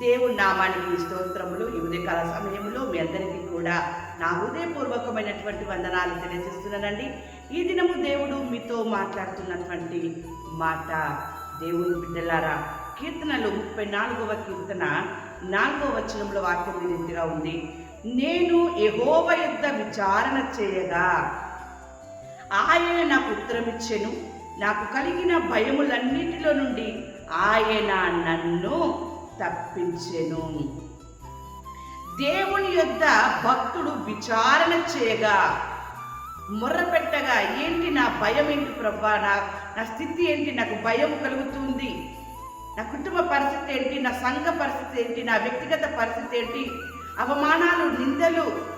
దేవుడి నామానికి స్తోత్రములు ఈ ఉదయకాల సమయంలో మీ అందరికీ కూడా నా హృదయపూర్వకమైనటువంటి వందనాలు తెలియజేస్తున్నానండి. ఈ దినము దేవుడు మీతో మాట్లాడుతున్నటువంటి మాట. దేవుని బిడ్డలారా కీర్తనలు ముప్పై నాలుగవ కీర్తన నాలుగవ వచనంలో వాక్యం ఈ రీతిగా ఉంది. నేను ఎహోవ యుద్ధ విచారణ చేయగా ఆయన నాకు ఉత్తరమిచ్చెను. నాకు కలిగిన భయములన్నిటిలో నుండి ఆయన నన్ను తప్పించెను. దేవుని యొద్ద భక్తుడు విచారణ చేయగా మొర్రపెట్టగా ఏంటి నా భయం ఏంటి ప్రభా? నా నా స్థితి ఏంటి? నాకు భయం కలుగుతుంది. నా కుటుంబ పరిస్థితి ఏంటి? నా సంఘ పరిస్థితి ఏంటి? నా వ్యక్తిగత పరిస్థితి ఏంటి? అవమానాలు నిందలు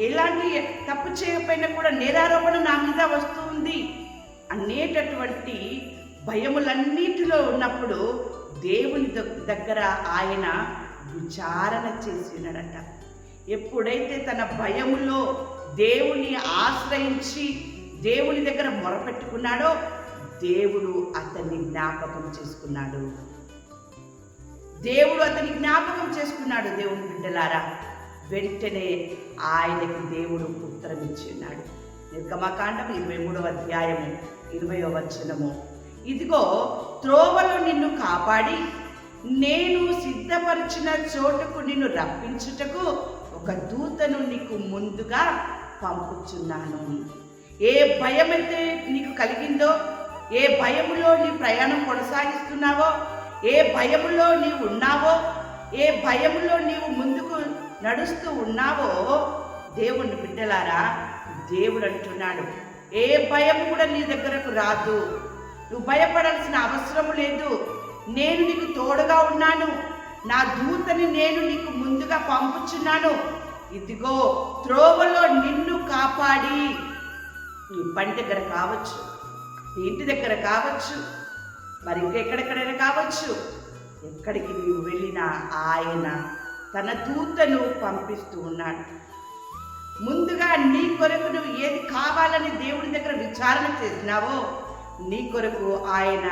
ఎలాంటి తప్పు చేయకపోయినా కూడా నేరారోపణ నా మీద వస్తుంది. అనేటటువంటి భయములన్నిటిలో ఉన్నప్పుడు దేవుని దగ్గర ఆయన విచారణ చేసినాడట. ఎప్పుడైతే తన భయములో దేవుని ఆశ్రయించి దేవుని దగ్గర మొరపెట్టుకున్నాడో దేవుడు అతన్ని జ్ఞాపకం చేసుకున్నాడు. దేవుడు అతని జ్ఞాపకం చేసుకున్నాడు దేవుని బిడ్డలారా. వెంటనే ఆయనకి దేవుడు ఉత్తరం ఇచ్చిన్నాడు నిర్గమకాండం ఇరవై మూడవ అధ్యాయము ఇరవయో వచనము. ఇదిగో త్రోవలో నిన్ను కాపాడి నేను సిద్ధపరిచిన చోటుకు నిన్ను రప్పించుటకు ఒక దూతను నీకు ముందుగా పంపుచున్నాను. ఏ భయమైతే నీకు కలిగిందో ఏ భయములో నీ ప్రయాణం కొనసాగిస్తున్నావో ఏ భయములో నీవు ఉన్నావో ఏ భయములో నీవు ముందుకు నడుస్తూ ఉన్నావో దేవుని బిడ్డలారా దేవుడు అంటున్నాడు ఏ భయం కూడా నీ దగ్గరకు రాదు. నువ్వు భయపడాల్సిన అవసరం లేదు. నేను నీకు తోడుగా ఉన్నాను. నా దూతని నేను నీకు ముందుగా పంపుచున్నాను. ఇదిగో త్రోవలో నిన్ను కాపాడి. నీ పని దగ్గర కావచ్చు. నీ ఇంటి దగ్గర కావచ్చు. మరి ఇంకెక్కడెక్కడైనా కావచ్చు. ఎక్కడికి నీవు వెళ్ళినా ఆయన తన దూతను పంపిస్తూ ఉన్నాడు. ముందుగా నీ కొరకు నువ్వు ఏది కావాలని దేవుడి దగ్గర విచారణ చేసినావో నీ కొరకు ఆయన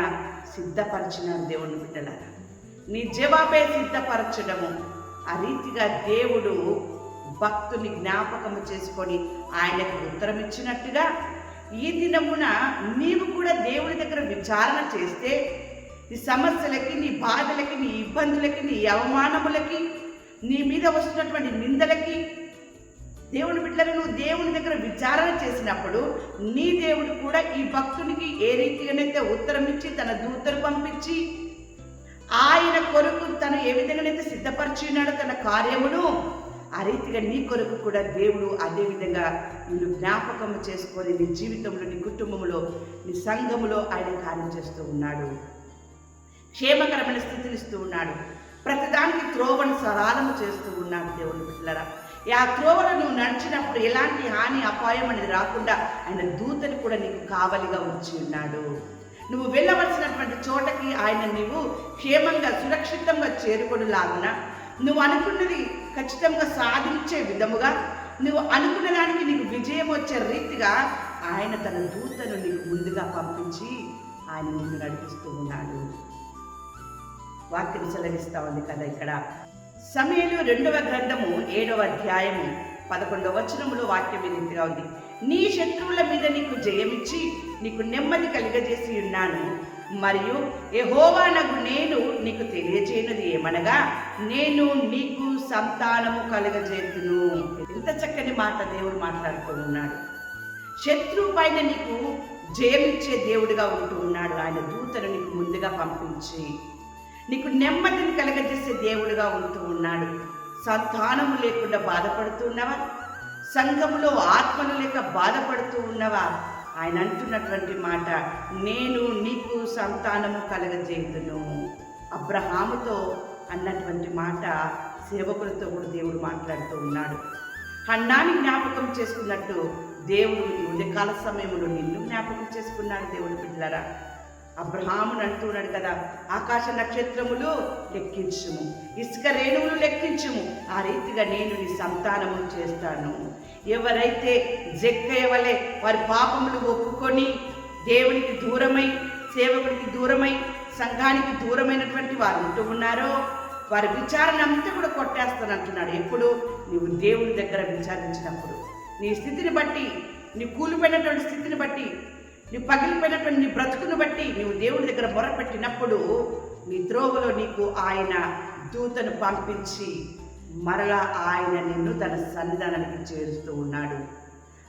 సిద్ధపరిచిన దేవుని బిడ్డలారా నీ జవాబే సిద్ధపరచడము. ఆ రీతిగా దేవుడు భక్తుని జ్ఞాపకము చేసుకొని ఆయనకు ఉత్తరం ఇచ్చినట్టుగా ఈ దినమున నీవు కూడా దేవుని దగ్గర విచారణ చేస్తే నీ సమస్యలకి నీ బాధలకి నీ ఇబ్బందులకి నీ అవమానములకి నీ మీద వస్తున్నటువంటి నిందలకి దేవుని బిడ్డలను నువ్వు దేవుని విచారణ చేసినప్పుడు నీ దేవుడు కూడా ఈ భక్తునికి ఏ రీతిగానైతే ఉత్తరం ఇచ్చి తన దూతను పంపించి ఆయన కొరకు తను ఏ విధంగానైతే సిద్ధపరిచినాడో తన కార్యమును ఆ రీతిగా నీ కొరకు కూడా దేవుడు అదే విధంగా నిన్ను జ్ఞాపకం చేసుకొని నీ జీవితంలో నీ కుటుంబంలో నీ సంఘములో ఆయన కార్యం చేస్తూ ఉన్నాడు. క్షేమకరమైన స్థితిని ఇస్తూ ఉన్నాడు. ప్రతిదానికి త్రోవను సరాలము చేస్తూ ఉన్నాడు దేవుని పిల్లరా ఆ త్రోవలో నువ్వు నడిచినప్పుడు ఎలాంటి హాని అపాయం అనేది రాకుండా ఆయన దూతని కూడా నీకు కావలిగా ఉంచి ఉన్నాడు. నువ్వు వెళ్ళవలసినటువంటి చోటకి ఆయన నీవు క్షేమంగా సురక్షితంగా చేరుకునేలాగున నువ్వు అనుకున్నది ఖచ్చితంగా సాధించే విధముగా నువ్వు అనుకున్న దానికి నీకు విజయం వచ్చే రీతిగా ఆయన తన దూతను నీకు ముందుగా పంపించి ఆయన నిన్ను నడిపిస్తూ ఉన్నాడు. వాక్యం సెలవిస్తా ఉంది కదా ఇక్కడ. సమయంలో రెండవ గ్రంథము ఏడవ అధ్యాయము పదకొండవ వచనములో వాక్యం ఈ ఉంది. నీ శత్రువుల మీద నీకు జయమిచ్చి నీకు నెమ్మది కలిగజేసి ఉన్నాను. మరియు యెహోవానగు నేను నీకు తెలియజేయనది ఏమనగా నేను నీకు సంతానము కలగజేతును ఎంత చక్కని మాట దేవుడు మాట్లాడుతూ ఉన్నాడు. శత్రువు పైన నీకు జయమిచ్చే దేవుడిగా ఉంటూ ఉన్నాడు. ఆయన దూతను నీకు ముందుగా పంపించి నీకు నెమ్మదిని కలగజేసే దేవుడుగా ఉంటూ ఉన్నాడు. సంతానము లేకుండా బాధపడుతూ ఉన్నవా సంఘములో ఆత్మలు లేక బాధపడుతూ ఉన్నవా? ఆయన అంటున్నటువంటి మాట నేను నీకు సంతానము కలగజేయుదును. అబ్రహాముతో అన్నటువంటి మాట సేవకులతో కూడా దేవుడు మాట్లాడుతూ ఉన్నాడు. హన్నాని జ్ఞాపకం చేసుకున్నట్టు దేవుడు ఉదయకాల సమయంలో నిన్ను జ్ఞాపకం చేసుకున్నాడు దేవుడు బిడ్డలారా. అబ్రహామును అంటున్నాడు కదా ఆకాశ నక్షత్రములు లెక్కించుము ఇసుక రేణువులు లెక్కించుము ఆ రీతిగా నేను నీ సంతానము చేస్తాను. ఎవరైతే జక్కయ్య వలె వారి పాపములు ఒప్పుకొని దేవునికి దూరమై సేవకుడికి దూరమై సంఘానికి దూరమైనటువంటి వారు ఉంటూ ఉన్నారో వారి విచారణ అంతా కూడా కొట్టేస్తాను అంటున్నాడు. ఎప్పుడు? నీవు దేవుని దగ్గర విచారించినప్పుడు. నీ స్థితిని బట్టి నీ కూలిపోయినటువంటి స్థితిని బట్టి నీ పగిలిపోయినటువంటి నీ బ్రతుకును బట్టి నీవు దేవుడి దగ్గర మొరపెట్టినప్పుడు నీ ద్రోవలో నీకు ఆయన దూతను పంపించి మరలా ఆయన నిన్ను తన సన్నిధానానికి చేరుస్తూ ఉన్నాడు.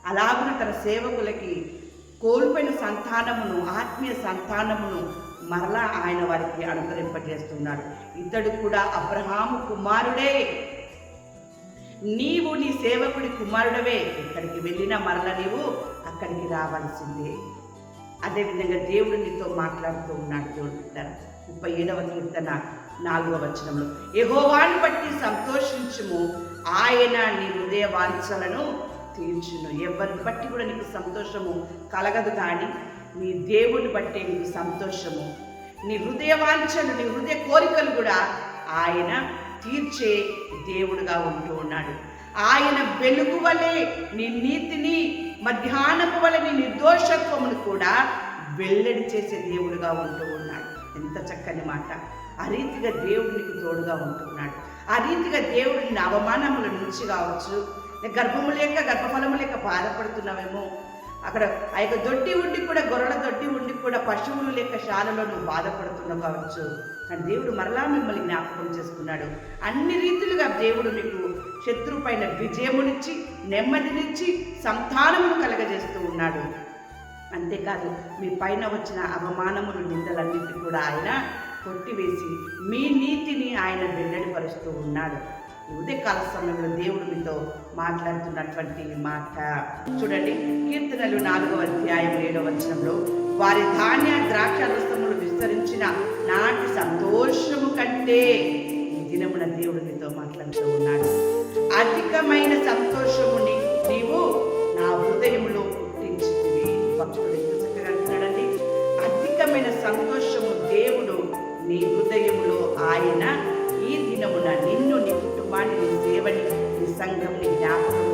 అలాగున తన సేవకులకి కోల్పోయిన సంతానమును ఆత్మీయ సంతానమును మరలా ఆయన వారికి అనుకరింపజేస్తున్నాడు ఇతడు కూడా అబ్రహాము కుమారుడే. నీవు నీ సేవకుడి కుమారుడవే. ఇక్కడికి వెళ్ళినా మరల నీవు అక్కడికి రావాల్సిందే. అదేవిధంగా దేవుడు నీతో మాట్లాడుతూ ఉన్నాడు దేవుడు ముప్పై ఏడవ కీర్తన నాలుగవ వచనంలో యహోవాను బట్టి సంతోషించుము. ఆయన నీ హృదయ వాంఛలను తీర్చును. ఎవరిని బట్టి కూడా నీకు సంతోషము కలగదు కానీ నీ దేవుని బట్టే నీకు సంతోషము. నీ హృదయ వాంఛలు నీ హృదయ కోరికలు కూడా ఆయన తీర్చే దేవుడుగా ఉంటూ ఉన్నాడు. ఆయన వెలుగు వలె నీ నీతిని మధ్యాహ్నపు వలని నిర్దోషత్వమును కూడా వెల్లడి చేసే దేవుడుగా ఉంటూ ఉన్నాడు. ఎంత చక్కని మాట. ఆ రీతిగా దేవుడు నీకు తోడుగా ఉంటున్నాడు ఆ రీతిగా దేవుడు నిన్ను అవమానముల నుంచి కావచ్చు గర్భము లేక గర్భఫలము లేక బాధపడుతున్నావేమో అక్కడ ఆ యొక్క దొడ్డి ఉండి కూడా గొర్రెల దొడ్డి ఉండి కూడా పశువులు లేక శాలలో నువ్వు బాధపడుతున్నావు కావచ్చు. కానీ దేవుడు మరలా మిమ్మల్ని జ్ఞాపకం చేసుకున్నాడు. అన్ని రీతులుగా దేవుడు మీకు శత్రువు పైన విజయమునిచ్చి నెమ్మదినిచ్చి సంతానమును కలగజేస్తూ ఉన్నాడు. అంతేకాదు మీ పైన వచ్చిన అవమానములు నిందలన్నింటి కూడా ఆయన కొట్టివేసి మీ నీతిని ఆయన వెల్లడిపరుస్తూ ఉన్నాడు. ఈ ఉదయకాల సమయంలో దేవుడు మీతో మాట్లాడుతున్నటువంటి మాట. చూడండి కీర్తనలు నాలుగవ అధ్యాయం ఏడవ వచనంలో వారి ధాన్య ద్రాక్ష రసములు విస్తరించిన నాటి సంతోషము కంటే ఈ దినమున దేవుడు మీతో మాట్లాడుతూ ఉన్నాడు. అధికమైన సంతోషము నీవు నా హృదయంలో పుట్టించింది భక్తుడు ఎంత చక్కగా అంటున్నాడండి అధికమైన సంతోషము దేవుడు నీ హృదయంలో ఆయన ఈ దినమున నిన్ను నీ కుటుంబాన్ని నీ సేవని నీ సంఘంని జ్ఞాపకం